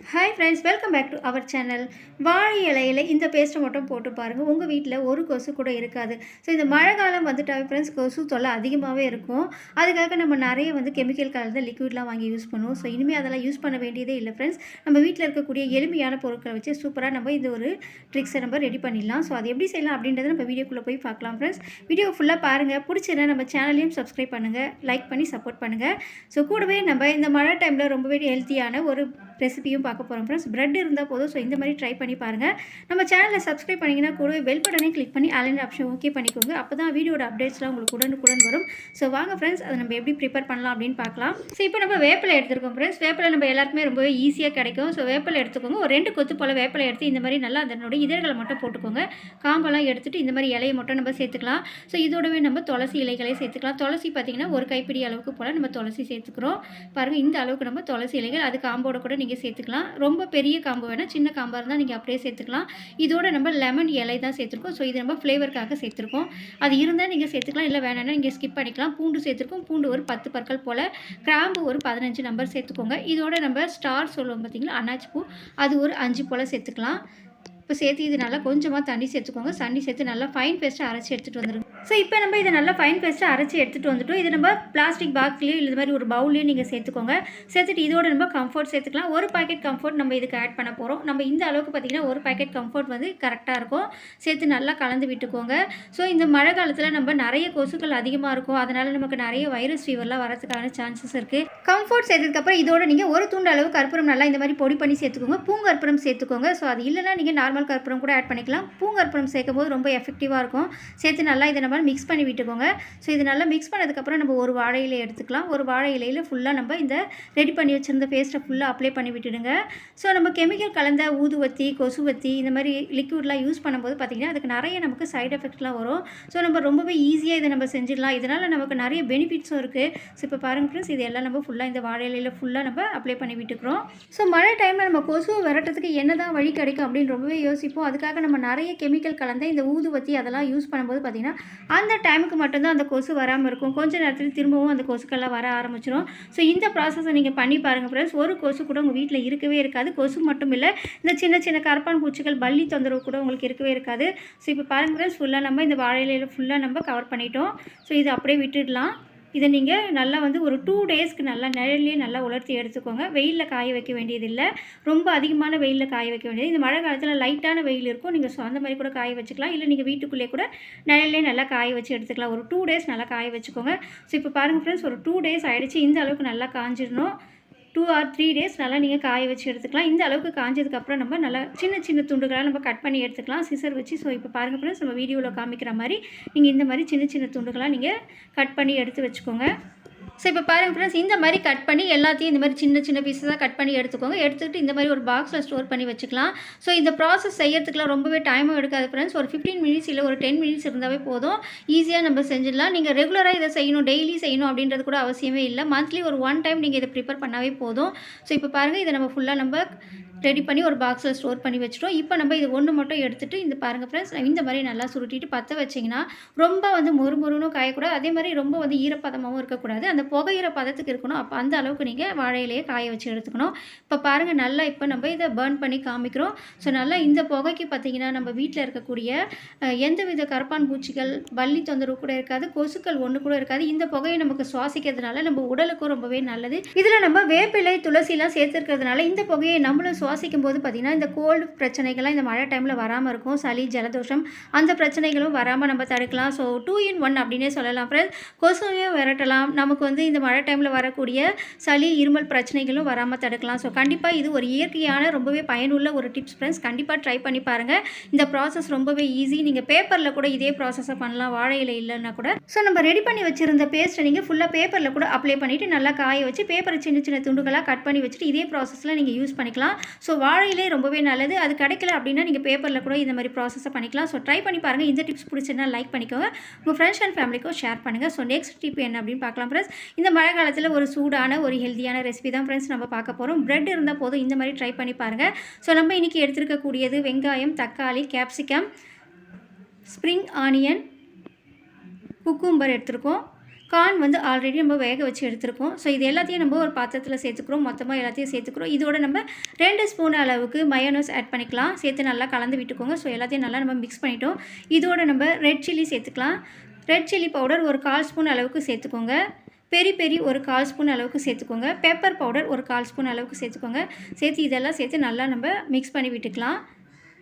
Hi friends welcome back to our channel வாழை இலையில இந்த பேஸ்ட்டை மட்டும் போட்டு பாருங்கள் உங்கள் வீட்டில் ஒரு கொசு கூட இருக்காது. ஸோ இந்த மழை காலம் வந்துட்டாவே ஃப்ரெண்ட்ஸ் கொசு தொல்லை அதிகமாகவே இருக்கும். அதுக்காக நம்ம நிறைய வந்து கெமிக்கல் கலந்த லிக்விட்லாம் வாங்கி யூஸ் பண்ணுவோம். ஸோ இனிமேல் அதெல்லாம் யூஸ் பண்ண வேண்டியதே இல்லை ஃப்ரெண்ட்ஸ் நம்ம வீட்டில் இருக்கக்கூடிய எளிமையான பொருட்களை வச்சு சூப்பராக நம்ம இந்த ஒரு ட்ரிக்ஸை நம்ம ரெடி பண்ணிடலாம். ஸோ அது எப்படி செய்யலாம் அப்படின்றத நம்ம வீடியோக்குள்ளே போய் பார்க்கலாம் ஃப்ரெண்ட்ஸ் வீடியோ ஃபுல்லாக பாருங்கள் பிடிச்சதுன்னா நம்ம சேனலையும் சப்ஸ்கிரைப் பண்ணுங்கள் லைக் பண்ணி சப்போர்ட் பண்ணுங்கள் ஸோ கூடவே நம்ம இந்த மழை டைமில் ரொம்பவே ஹெல்த்தியான ஒரு ரெசிபியும் பார்க்க போகிறோம் ஃப்ரெண்ட்ஸ் ப்ரெட் இருந்தால் போதும். ஸோ இந்த மாதிரி ட்ரை பண்ணி பாருங்கள் நம்ம சேனலில் சப்ஸ்கிரைப் பண்ணிங்கன்னா கூடவே பெல் பட்டனே கிளிக் பண்ணி அலைன் ஆப்ஷன் ஓகே பண்ணிக்கோங்க. அப்போ தான் வீடியோட அப்டேட்ஸ்லாம் உங்களுக்கு உடனுக்குடன் வரும். ஸோ வாங்க ஃப்ரெண்ட்ஸ் அதை நம்ம எப்படி ப்ரிப்பேர் பண்ணலாம் அப்படின்னு பார்க்கலாம். ஸோ இப்போ நம்ம வேப்பிலை எடுத்துருக்கோம் ஃப்ரெண்ட்ஸ் வேப்பிலை நம்ம எல்லாருக்குமே ரொம்பவே ஈஸியாக கிடைக்கும். ஸோ வேப்பிலை எடுத்துக்கோங்க. ஒரு ரெண்டு கொத்து போல் வேப்பிலை எடுத்து இந்த மாதிரி நல்லா அதனுடைய இதழ்களை மட்டும் போட்டுக்கோங்க. காம்பெல்லாம் எடுத்துட்டு இந்த மாதிரி இலையை மட்டும் நம்ம சேர்த்துக்கலாம். ஸோ இதோடவே நம்ம துளசி இலைகளே சேர்த்துக்கலாம். துளசி பார்த்திங்கன்னா ஒரு கைப்பிடி அளவுக்கு போல் நம்ம துளசி சேர்த்துக்கிறோம். பாருங்கள் இந்த அளவுக்கு நம்ம துளசி இலைகள். அது காம்போட கூட நீங்கள் சேர்த்துக்கலாம். ரொம்ப பெரிய காம்பு வேணால் சின்ன காம்பாக இருந்தால் நீங்கள் அப்படியே சேர்த்துக்கலாம். இதோட நம்ம லெமன் இலை தான் சேர்த்துருக்கோம். ஸோ இது நம்ம ஃப்ளேவருக்காக சேர்த்துருக்கோம். அது இருந்தால் நீங்கள் சேர்த்துக்கலாம். இல்லை வேணாம்னா நீங்கள் ஸ்கிப் பண்ணிக்கலாம். பூண்டு சேர்த்துருக்கோம். பூண்டு ஒரு பத்து பற்கள் போல். கிராம்பு ஒரு பதினஞ்சு நம்பர் சேர்த்துக்கோங்க. இதோட நம்ம ஸ்டார் சொல்லுவோம் பார்த்தீங்களா? அன்னாச்சி பூ. அது ஒரு அஞ்சு போல் சேர்த்துக்கலாம். இப்போ சேர்த்து இது நல்லா கொஞ்சமாக தண்ணி சேர்த்துக்கோங்க. தண்ணி சேர்த்து நல்லா ஃபைன் பேஸ்ட்டாக அரைச்சி எடுத்துகிட்டு வந்துடுங்க ஸோ இப்போ நம்ம இதை நல்லா ஃபைன் பேஸ்ட்டாக அரைச்சி எடுத்துகிட்டு வந்துட்டோம். இது நம்ம பிளாஸ்டிக் பாக்ஸ்லேயோ இல்லை இது மாதிரி ஒரு பவுல்லையும் நீங்கள் சேர்த்துக்கோங்க. சேர்த்துட்டு இதோட நம்ம கம்ஃபர்ட் சேர்த்துக்கலாம். ஒரு பாக்கெட் கம்ஃபர்ட் நம்ம இதுக்கு ஆட் பண்ண போகிறோம் நம்ம இந்த அளவுக்கு பார்த்திங்கன்னா ஒரு பாக்கெட் கம்ஃபர்ட் வந்து கரெக்டாக இருக்கும். சேர்த்து நல்லா கலந்து விட்டுக்கோங்க. ஸோ இந்த மழை காலத்தில் நம்ம நிறைய கொசுக்கள் அதிகமாக இருக்கும். அதனால் நமக்கு நிறைய வைரஸ் ஃபீவர்லாம் வரதுக்கான சான்சஸ் இருக்குது கம்ஃபர்ட் சேர்த்ததுக்கப்புறம் இதோட நீங்கள் ஒரு துண்டு அளவு கற்பூரம் நல்லா இந்த மாதிரி பொடி பண்ணி சேர்த்துக்கோங்க. பூங்கற்பூரம் சேர்த்துக்கோங்க. ஸோ அது இல்லைனா நீங்கள் நார்மல் கற்பூரம் கூட ஆட் பண்ணிக்கலாம். பூங்கற்பூரம் சேர்க்கும் போது ரொம்ப எஃபெக்டிவாக இருக்கும். சேர்த்து நல்லா இதை நம்ம மிக்ஸ் பண்ணி விட்டுக்கோங்க. ஸோ இது நல்லா மிக்ஸ் பண்ணதுக்கப்புறம் நம்ம ஒரு வாழை இலையை எடுத்துக்கலாம். ஒரு வாழை இலையில் ஃபுல்லாக நம்ம இந்த ரெடி பண்ணி வச்சுருந்த பேஸ்ட்டை ஃபுல்லாக அப்ளை பண்ணி விட்டுடுங்க. ஸோ நம்ம கெமிக்கல் கலந்த ஊதுவத்தி கொசுவத்தி இந்த மாதிரி லிக்விட்லாம் யூஸ் பண்ணும்போது பார்த்திங்கன்னா அதுக்கு நிறைய நமக்கு சைடு எஃபெக்ட்லாம் வரும். ஸோ நம்ம ரொம்பவே ஈஸியாக இதை நம்ம செஞ்சிடலாம். இதனால் நமக்கு நிறைய பெனிஃபிட்ஸும் இருக்குது ஸோ இப்போ பாருங்கள் ஃப்ரெண்ட்ஸ் இது எல்லாம் நம்ம ஃபுல்லாக இந்த வாழை இலையில் ஃபுல்லாக நம்ம அப்ளை பண்ணி விட்டுக்கிறோம். ஸோ மழை டைமில் நம்ம கொசு விரட்டுறதுக்கு என்ன தான் வழி கிடைக்கும் அப்படின்னு ரொம்பவே யோசிப்போம். அதுக்காக நம்ம நிறைய கெமிக்கல் கலந்த இந்த ஊதுவத்தி அதெல்லாம் யூஸ் பண்ணும்போது பார்த்திங்கன்னா அந்த டைமுக்கு மட்டும்தான் அந்த கொசு வராமல் இருக்கும். கொஞ்ச நேரத்தில் திரும்பவும் அந்த கொசுக்கெல்லாம் வர ஆரம்பிச்சிடும் ஸோ இந்த ப்ராசஸை நீங்கள் பண்ணி பாருங்கள் ஃப்ரெண்ட்ஸ் ஒரு கொசு கூட உங்கள் வீட்டில் இருக்கவே இருக்காது. கொசு மட்டும் இல்லை இந்த சின்ன சின்ன கரப்பான் பூச்சிகள் பள்ளி தொந்தரவு கூட உங்களுக்கு இருக்கவே இருக்காது. ஸோ இப்போ பாருங்கள் ஃப்ரெண்ட்ஸ் ஃபுல்லாக நம்ம இந்த வாழை இலையில் ஃபுல்லாக நம்ம கவர் பண்ணிட்டோம். ஸோ இது அப்படியே விட்டுடலாம். இதை நீங்கள் நல்லா வந்து ஒரு டூ டேஸ்க்கு நல்லா நிழல்லையே நல்லா உலர்த்தி எடுத்துக்கோங்க. வெயிலில் காய வைக்க வேண்டியதில்லை. ரொம்ப அதிகமான வெயிலில் காய வைக்க வேண்டியது. இந்த மழை காலத்தில் லைட்டான வெயில் இருக்கும். நீங்கள் ஸோ அந்த மாதிரி கூட காய வச்சுக்கலாம். இல்லை நீங்கள் வீட்டுக்குள்ளே கூட நிழல்லே நல்லா காய வச்சு எடுத்துக்கலாம். ஒரு டூ டேஸ் நல்லா காய வச்சுக்கோங்க. ஸோ இப்போ பாருங்கள் ஃப்ரெண்ட்ஸ் ஒரு டூ டேஸ் ஆகிடுச்சு இந்த அளவுக்கு நல்லா காஞ்சிடணும். டூ ஆர் த்ரீ டேஸ் நல்லா நீங்கள் காய வச்சு எடுத்துக்கலாம். இந்த அளவுக்கு காஞ்சதுக்கப்புறம் நம்ம நல்லா சின்ன சின்ன துண்டுகளாக நம்ம கட் பண்ணி எடுத்துக்கலாம். சிசர் வச்சு. ஸோ இப்போ பாருங்கள் ஃப்ரெண்ட்ஸ் நம்ம வீடியோவில் காமிக்கிற மாதிரி நீங்கள் இந்த மாதிரி சின்ன சின்ன துண்டுகளாக நீங்கள் கட் பண்ணி எடுத்து வச்சுக்கோங்க. ஸோ இப்போ பாருங்கள் ஃப்ரெண்ட்ஸ் இந்த மாதிரி கட் பண்ணி எல்லாத்தையும் இந்த மாதிரி சின்ன சின்ன பீஸஸாக கட் பண்ணி எடுத்துக்கோங்க. எடுத்துக்கிட்டு இந்த மாதிரி ஒரு பாக்ஸில் ஸ்டோர் பண்ணி வச்சுக்கலாம். ஸோ இந்த ப்ராசஸ் செய்யறதுக்குலாம் ரொம்பவே டைமும் எடுக்காது ஃப்ரெண்ட்ஸ் ஒரு ஃபிஃப்டீன் மினிட்ஸ் இல்லை ஒரு டென் மினிட்ஸ் இருந்தாவே போதும். ஈஸியாக நம்ம செஞ்சிடலாம். நீங்கள் ரெகுலராக இதை செய்யணும் டெய்லி செய்யணும் அப்படின்றது கூட அவசியமே இல்லை. மந்த்லி ஒரு ஒன் டைம் நீங்கள் இதை ப்ரிப்பேர் பண்ணாவே போதும். ஸோ இப்போ பாருங்கள் இதை நம்ம ஃபுல்லாக நம்ம ரெடி பண்ணி ஒரு பாக்ஸில் ஸ்டோர் பண்ணி வச்சுட்டோம். இப்போ நம்ம இது ஒன்று மட்டும் எடுத்துகிட்டு இந்த பாருங்கள் ஃப்ரெண்ட்ஸ் இந்த மாதிரி நல்லா சுருட்டிட்டு பற்ற வச்சிங்கன்னா ரொம்ப வந்து மொறு மொறுனும் காயக்கூடாது. அதே மாதிரி ரொம்ப வந்து ஈரப்பதமாகவும் இருக்கக்கூடாது. அந்த புகையிற பதத்துக்கு இருக்கணும். அப்போ அந்த அளவுக்கு நீங்கள் வாழையிலேயே காய வச்சு எடுத்துக்கணும். இப்போ பாருங்கள் நல்லா இப்போ நம்ம இதை பேர்ன் பண்ணி காமிக்கிறோம். ஸோ நல்லா இந்த புகைக்கு பார்த்தீங்கன்னா நம்ம வீட்டில் இருக்கக்கூடிய எந்த எந்தவித கரப்பான் பூச்சிகள் பள்ளி தொந்தரவு கூட இருக்காது. கொசுக்கள் ஒன்று கூட இருக்காது. இந்த புகையை நமக்கு சுவாசிக்கிறதுனால நம்ம உடலுக்கும் ரொம்பவே நல்லது. இதில் நம்ம வேப்பிலை துளசிலாம் சேர்த்துருக்கிறதுனால இந்த புகையை நம்மளும் சுவாசிக்கும் போது பார்த்திங்கன்னா இந்த கோல்டு பிரச்சனைகள்லாம் இந்த மழை டைமில் வராமல் இருக்கும். சளி ஜலதோஷம் அந்த பிரச்சனைகளும் வராமல் நம்ம தடுக்கலாம். ஸோ டூ இன் ஒன் அப்படின்னே சொல்லலாம் ஃப்ரெண்ட்ஸ் கொசுவையும் விரட்டலாம். நமக்கு வந்து இந்த மழை டைமில் வரக்கூடிய சளி இருமல் பிரச்சனைகளும் வராமல் தடுக்கலாம். ஸோ கண்டிப்பாக இது ஒரு இயற்கையான ரொம்பவே பயனுள்ள ஒரு டிப்ஸ் ஃப்ரெண்ட்ஸ் கண்டிப்பாக ட்ரை பண்ணி பாருங்கள் இந்த ப்ராசஸ் ரொம்பவே ஈஸி நீங்கள் பேப்பரில் கூட இதே ப்ராசஸை பண்ணலாம். வாழை இலை இல்லைன்னா கூட. ஸோ நம்ம ரெடி பண்ணி வச்சுருந்த பேஸ்ட்டை நீங்கள் ஃபுல்லாக பேப்பரில் கூட அப்ளை பண்ணிவிட்டு நல்லா காய வச்சு பேப்பரை சின்ன சின்ன துண்டுகளாக கட் பண்ணி வச்சுட்டு இதே ப்ராசஸில் நீங்கள் யூஸ் பண்ணிக்கலாம். ஸோ வாழையிலே ரொம்பவே நல்லது. அது கிடைக்கல அப்படின்னா நீங்கள் பேப்பரில் கூட இந்த மாதிரி ப்ராசஸை பண்ணிக்கலாம். ஸோ ட்ரை பண்ணி பாருங்கள் இந்த டிப்ஸ் பிடிச்சிருந்தா லைக் பண்ணிக்கோங்க. உங்கள் ஃப்ரெண்ட்ஸ் அண்ட் ஃபேமிலிக்கும் ஷேர் பண்ணுங்கள் ஸோ நெக்ஸ்ட் டிப் என்ன அப்படின்னு பார்க்கலாம் ஃப்ரெண்ட்ஸ் இந்த மழை காலத்தில் ஒரு சூடான ஒரு ஹெல்த்தியான ரெசிபி தான் ஃப்ரெண்ட்ஸ் நம்ம பார்க்க போகிறோம் பிரெட் இருந்தால் போதும். இந்த மாதிரி ட்ரை பண்ணி பாருங்கள் ஸோ நம்ம இன்றைக்கி எடுத்துருக்கக்கூடியது வெங்காயம் தக்காளி கேப்சிகம் ஸ்ப்ரிங் ஆனியன் குக்கும்பர் எடுத்திருக்கோம். கார்ன் வந்து ஆல்ரெடி நம்ம வேக வச்சு எடுத்துருக்கோம். ஸோ இது எல்லாத்தையும் நம்ம ஒரு பாத்திரத்தில் சேர்த்துக்கிறோம். மொத்தமாக எல்லாத்தையும் சேர்த்துக்கிறோம். இதோட நம்ம ரெண்டு ஸ்பூன் அளவுக்கு மயோனோஸ் ஆட் பண்ணிக்கலாம். சேர்த்து நல்லா கலந்து விட்டுக்கோங்க. ஸோ எல்லாத்தையும் நல்லா நம்ம மிக்ஸ் பண்ணிட்டோம். இதோட நம்ம ரெட் சில்லி சேர்த்துக்கலாம். ரெட் சில்லி பவுடர் ஒரு கால் ஸ்பூன் அளவுக்கு சேர்த்துக்கோங்க. பெரி பெரி ஒரு கால் ஸ்பூன் அளவுக்கு சேர்த்துக்கோங்க. பெப்பர் பவுடர் ஒரு கால் ஸ்பூன் அளவுக்கு சேர்த்துக்கோங்க. சேர்த்து இதெல்லாம் சேர்த்து நல்லா நம்ம மிக்ஸ் பண்ணி விட்டுக்கலாம்.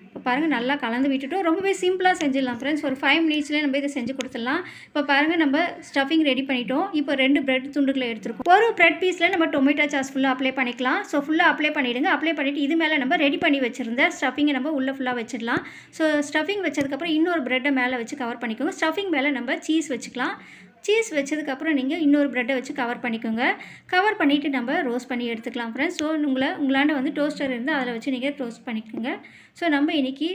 இப்போ பாருங்கள் நல்லா கலந்து விட்டுட்டோம். ரொம்பவே சிம்பிளாக செஞ்சிடலாம் ஃப்ரெண்ட்ஸ் ஒரு ஃபைவ் மினிட்ஸ்லேயே நம்ம இதை செஞ்சு கொடுத்துடலாம். இப்போ பாருங்கள் நம்ம ஸ்டஃபிங் ரெடி பண்ணிட்டோம். இப்போ ரெண்டு பிரெட் துண்டுகளை எடுத்துருக்கோம். ஒரு பிரெட் பீஸில் நம்ம டொமேட்டோ சாஸ் ஃபுல்லாக அப்ளை பண்ணிக்கலாம். ஸோ ஃபுல்லாக அப்ளை பண்ணிவிடுங்க அப்ளை பண்ணிவிட்டு இது மேலே நம்ம ரெடி பண்ணி வச்சுருந்த ஸ்டஃபிங்கை நம்ம உள்ளே ஃபுல்லாக வச்சிடலாம். ஸோ ஸ்டஃபிங் வச்சதுக்கப்புறம் இன்னொரு ப்ரெட்டை மேலே வச்சு கவர் பண்ணிக்கோங்க. ஸ்டஃபிங் மேலே நம்ம சீஸ் வச்சுக்கலாம். சீஸ் வச்சதுக்கப்புறம் நீங்கள் இன்னொரு ப்ரெட்டை வச்சு கவர் பண்ணிக்கோங்க. கவர் பண்ணிவிட்டு நம்ம ரோஸ்ட் பண்ணி எடுத்துக்கலாம் ஃப்ரெண்ட்ஸ் ஸோ உங்களை உங்களாண்ட வந்து டோஸ்டர் இருந்தால் அதில் வச்சு நீங்கள் டோஸ்ட் பண்ணிக்கோங்க. ஸோ நம்ம இன்றைக்கி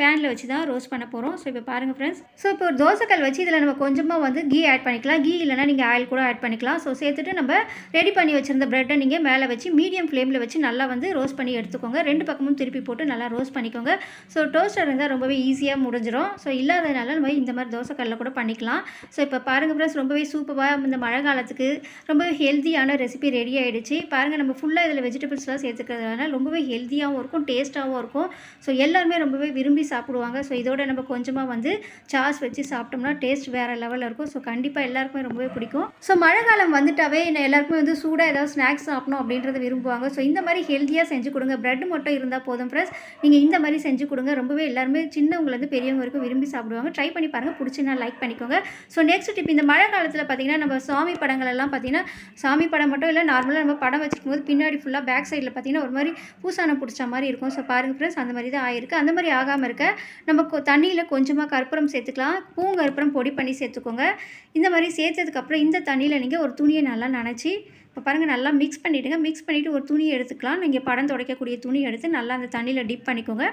பேனில் வச்சு தான் ரோஸ்ட் பண்ண போகிறோம் ஸோ இப்போ பாருங்கள் ஃப்ரெண்ட்ஸ் ஸோ இப்போ ஒரு தோசைக்கல் வச்சு இதில் நம்ம கொஞ்சமாக வந்து கீ ஆட் பண்ணிக்கலாம். கீ இல்லைனா நீங்கள் ஆயில் கூட ஆட் பண்ணிக்கலாம். ஸோ சேர்த்துட்டு நம்ம ரெடி பண்ணி வச்சுருந்த ப்ரெட்டை நீங்கள் மேலே வச்சு மீடியம் ஃப்ளேமில் வச்சு நல்லா வந்து ரோஸ்ட் பண்ணி எடுத்துக்கோங்க. ரெண்டு பக்கமும் திருப்பி போட்டு நல்லா ரோஸ்ட் பண்ணிக்கோங்க. ஸோ டோஸ்டர் இருந்தால் ரொம்பவே ஈஸியாக முடிஞ்சிடும் ஸோ இல்லாதனால நம்ம இந்த மாதிரி தோசைக்கல்லில் கூட பண்ணிக்கலாம். ஸோ இப்போ பாருங்கள் ஃப்ரெண்ட்ஸ் ரொம்பவே சூப்பராக இந்த மழை காலத்துக்கு ரொம்பவே ஹெல்த்தியான ரெசிபி ரெடி ஆகிடுச்சு பாருங்கள் நம்ம ஃபுல்லாக இதில் வெஜிடபிள்ஸ்லாம் சேர்த்துக்கிறதுனால ரொம்பவே ஹெல்த்தியாகவும் இருக்கும் டேஸ்ட்டாகவும் இருக்கும். ஸோ எல்லாருமே ரொம்பவே விரும்பி சாப்பிடுவாங்க. ஸோ இதோட நம்ம கொஞ்சமாக வந்து சாஸ் வச்சு சாப்பிட்டோம்னா டேஸ்ட் வேறு லெவலில் இருக்கும். ஸோ கண்டிப்பாக எல்லாருக்குமே ரொம்பவே பிடிக்கும். ஸோ மழை காலம் வந்துட்டாவே என்ன எல்லாருக்குமே வந்து சூடாக ஏதாவது ஸ்நாக்ஸ் சாப்பிடணும் அப்படின்றத விரும்புவாங்க. ஸோ இந்த மாதிரி ஹெல்த்தியாக செஞ்சு கொடுங்க. ப்ரெட் மட்டும் இருந்தால் போதும் ஃப்ரெண்ட்ஸ் நீங்கள் இந்த மாதிரி செஞ்சு கொடுங்க. ரொம்பவே எல்லாருமே சின்னவங்கலேருந்து பெரியவங்க வரைக்கும் விரும்பி சாப்பிடுவாங்க. ட்ரை பண்ணி பாருங்கள் பிடிச்சினா லைக் பண்ணிக்கோங்க. ஸோ நெக்ஸ்ட் டிப் இந்த மழை காலத்தில் பார்த்தீங்கன்னா நம்ம சாமி படங்கள் எல்லாம் பார்த்தீங்கன்னா சாமி படம் மட்டும் இல்லை நார்மலாக நம்ம படம் வச்சுக்கும் போது பின்னாடி ஃபுல்லாக பேக் சைடில் பார்த்தீங்கன்னா ஒரு மாதிரி பூசானம் பிடிச்ச மாதிரி இருக்கும். ஸோ பாருங்க ஃப்ரெண்ட்ஸ் அந்த மாதிரி தான் ஆயிருக்கு. அந்த மாதிரி ஆகாமல் இருக்க நம்ம கொ- தண்ணியில் கொஞ்சமாக கற்பூரம் சேர்த்துக்கலாம். பூங்கற்பூரம் பொடி பண்ணி சேர்த்துக்கோங்க. இந்த மாதிரி சேர்த்ததுக்கப்புறம் இந்த தண்ணியில் நீங்கள் ஒரு துணியை நல்லா நினச்சி இப்போ பாருங்கள் நல்லா மிக்ஸ் பண்ணிவிடுங்க மிக்ஸ் பண்ணிவிட்டு ஒரு துணி எடுத்துக்கலாம். நீங்கள் படம் துடைக்கக்கூடிய துணி எடுத்து நல்லா அந்த தண்ணியில் டிப் பண்ணிக்கோங்க.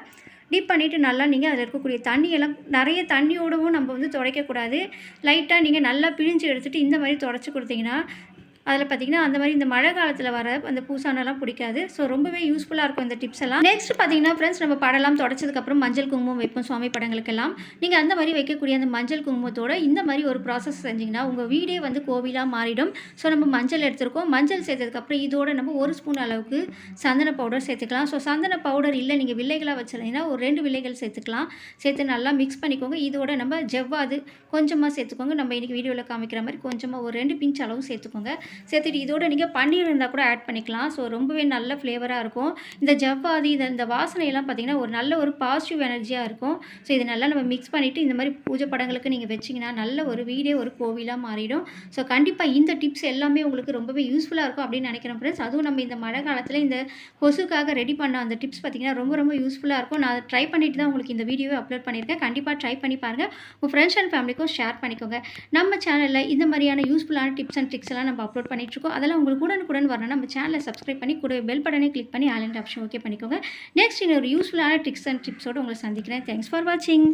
டிப் பண்ணிவிட்டு நல்லா நீங்கள் அதில் இருக்கக்கூடிய தண்ணியெல்லாம் நிறைய தண்ணியோடவும் நம்ம வந்து துடைக்கக்கூடாது. லைட்டாக நீங்கள் நல்லா பிழிஞ்சு எடுத்துகிட்டு இந்த மாதிரி துடைச்சி கொடுத்தீங்கன்னா அதில் பார்த்தீங்கன்னா அந்த மாதிரி இந்த மழை காலத்தில் வர அந்த பூசானெல்லாம் பிடிக்காது. ஸோ ரொம்பவே யூஸ்ஃபுல்லாக இருக்கும் இந்த டிப்ஸ் எல்லாம். நெக்ஸ்ட் பார்த்தீங்கன்னா ஃப்ரெண்ட்ஸ் நம்ம படம்லாம் தொடச்சதுக்கப்புறம் மஞ்சள் குங்குமம் வைப்போம் சுவாமி படங்களுக்கெல்லாம். நீங்கள் அந்த மாதிரி வைக்கக்கூடிய அந்த மஞ்சள் குங்குமத்தோட இந்த மாதிரி ஒரு ப்ராசஸ் செஞ்சிங்கன்னா உங்கள் வீடே வந்து கோவிலாக மாறிடும். ஸோ நம்ம மஞ்சள் எடுத்துருக்கோம். மஞ்சள் சேர்த்ததுக்கப்புறம் இதோட நம்ம ஒரு ஸ்பூன் அளவுக்கு சந்தன பவுடர் சேர்த்துக்கலாம். ஸோ சந்தன பவுடர் இல்லை நீங்கள் வில்லைகளாக வச்சுருந்தீங்கன்னா ஒரு ரெண்டு வில்லைகள் சேர்த்துக்கலாம். சேர்த்து நல்லா மிக்ஸ் பண்ணிக்கோங்க. இதோட நம்ம ஜவ்வாது கொஞ்சமாக சேர்த்துக்கோங்க. நம்ம இன்றைக்கி வீடியோவில் காமிக்கிற மாதிரி கொஞ்சமாக ஒரு ரெண்டு பிஞ்ச் அளவு சேர்த்துக்கோங்க. சேர்த்துட்டு இதோட நீங்கள் பன்னீர் இருந்தால் கூட ஆட் பண்ணிக்கலாம். ஸோ ரொம்பவே நல்ல ஃப்ளேவராக இருக்கும். இந்த ஜவ்வாதி இந்த இந்த வாசனையெல்லாம் பார்த்தீங்கன்னா ஒரு நல்ல ஒரு பாசிட்டிவ் எனர்ஜியாக இருக்கும். ஸோ இதை நல்லா நம்ம மிக்ஸ் பண்ணிவிட்டு இந்த மாதிரி பூஜை படங்களுக்கு நீங்கள் வச்சிங்கன்னா நல்ல ஒரு வீடே ஒரு கோவிலாக மாறிடும். ஸோ கண்டிப்பாக இந்த டிப்ஸ் எல்லாமே உங்களுக்கு ரொம்பவே யூஸ்ஃபுல்லாக இருக்கும் அப்படின்னு நினைக்கிறேன் ஃப்ரெண்ட்ஸ் அதுவும் நம்ம இந்த மழை காலத்தில் இந்த கொசுக்காக ரெடி பண்ண அந்த டிப்ஸ் பார்த்தீங்கன்னா ரொம்ப ரொம்ப யூஸ்ஃபுல்லாக இருக்கும். நான் ட்ரை பண்ணிவிட்டு தான் உங்களுக்கு இந்த வீடியோவை அப்லோட் பண்ணியிருக்கேன். கண்டிப்பாக ட்ரை பண்ணி பாருங்கள் உங்கள் ஃப்ரெண்ட்ஸ் அண்ட் ஃபேமிலிக்கும் ஷேர் பண்ணிக்கோங்க. நம்ம சேனலில் இந்த மாதிரியான யூஸ்ஃபுல்லான டிப்ஸ் அண்ட் ட்ரிக்ஸ் எல்லாம் நம்ம அப்லோட் பண்ணிட்டுருக்கோம். அதெல்லாம் உங்களுக்கு உடனுக்குடன் வரணும் நம்ம சேனலை சப்ஸ்கிரைப் பண்ணி கூட பெல் பட்டனே கிளிக் பண்ணி ஆலண்ட் ஆப்ஷன் ஓகே பண்ணிக்கோங்க. நெக்ஸ்ட் இன்னொரு யூஸ்ஃபுல்லான ட்ரிக்ஸ் அண்ட் டிப்ஸோடு உங்களை சந்திக்கிறேன். தேங்க்ஸ் ஃபார் வாட்சிங்